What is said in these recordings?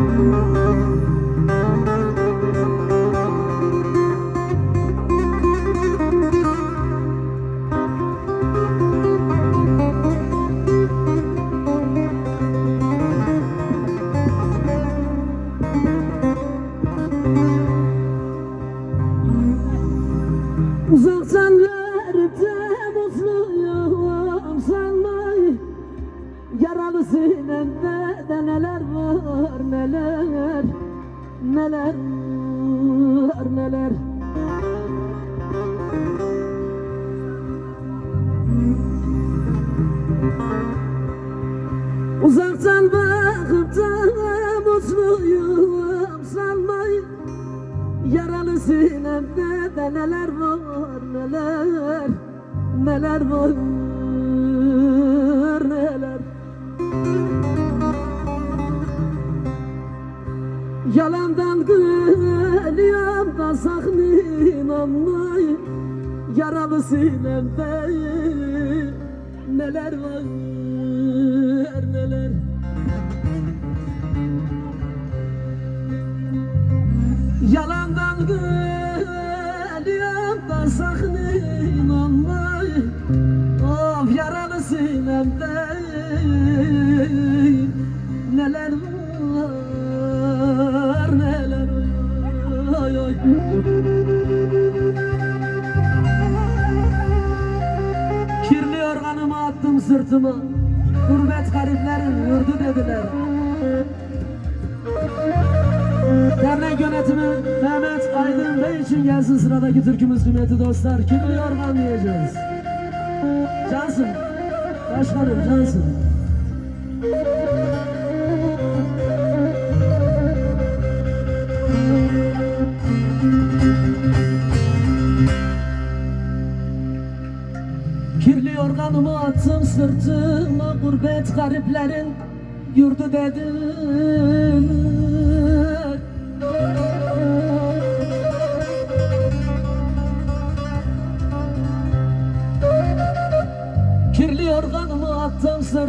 Música sinemde de neler var neler Neler var neler. Uzaktan bakıp da mutluyum sanmayın Yaralı sinemde de neler var neler Neler var Yalandan gülüyorum da sakın inanmayın Yaralı sinemde neler var neler? Yalandan gülüyorum da Of yaralı sinemde neler var neler oy oy Kirli yorganımı attım sırtıma Gurbet gariplerin yurdu dediler Dernek yönetimi Mehmet Aydın Bey için gelsin sıradaki türkümüz kıymetli dostlar. Kirli yorgan diyeceğiz. Cansın. Başkanım cansın. Kirli yorganımı attım sırtıma Gurbet gariplerin yurdu dedim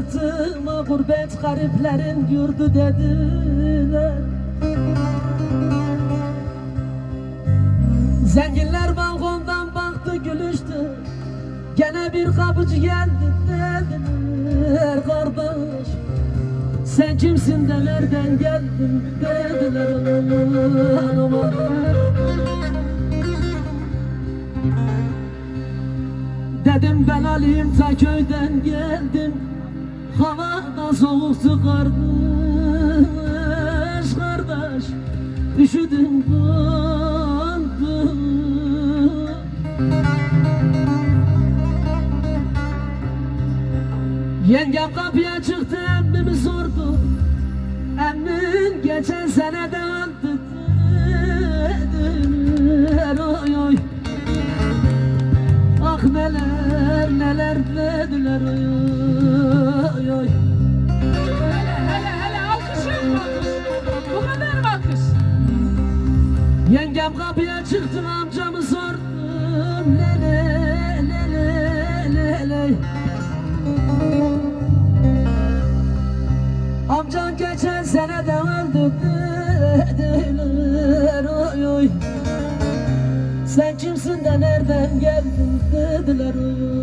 sırtıma Gurbet gariplerin yurdu dediler. Zenginler balkondan baktı gülüştü. Gene bir kapıcı geldi dediler. Kardeş Sen kimsin de nereden geldin dediler. Aman Dedim ben Ali'yim ta köyden geldim Hava da soğuktu kardeş kardeş. Üşüdüm dondım Yengem kapıya çıktı emmimi sordu. Emmin geçen sene Yengem kapıya çıktı amcamı sordum Lele lele lele. Amcan geçen sene de öldü dediler oy oy. Sen kimsin de nereden geldin? Dediler oy oy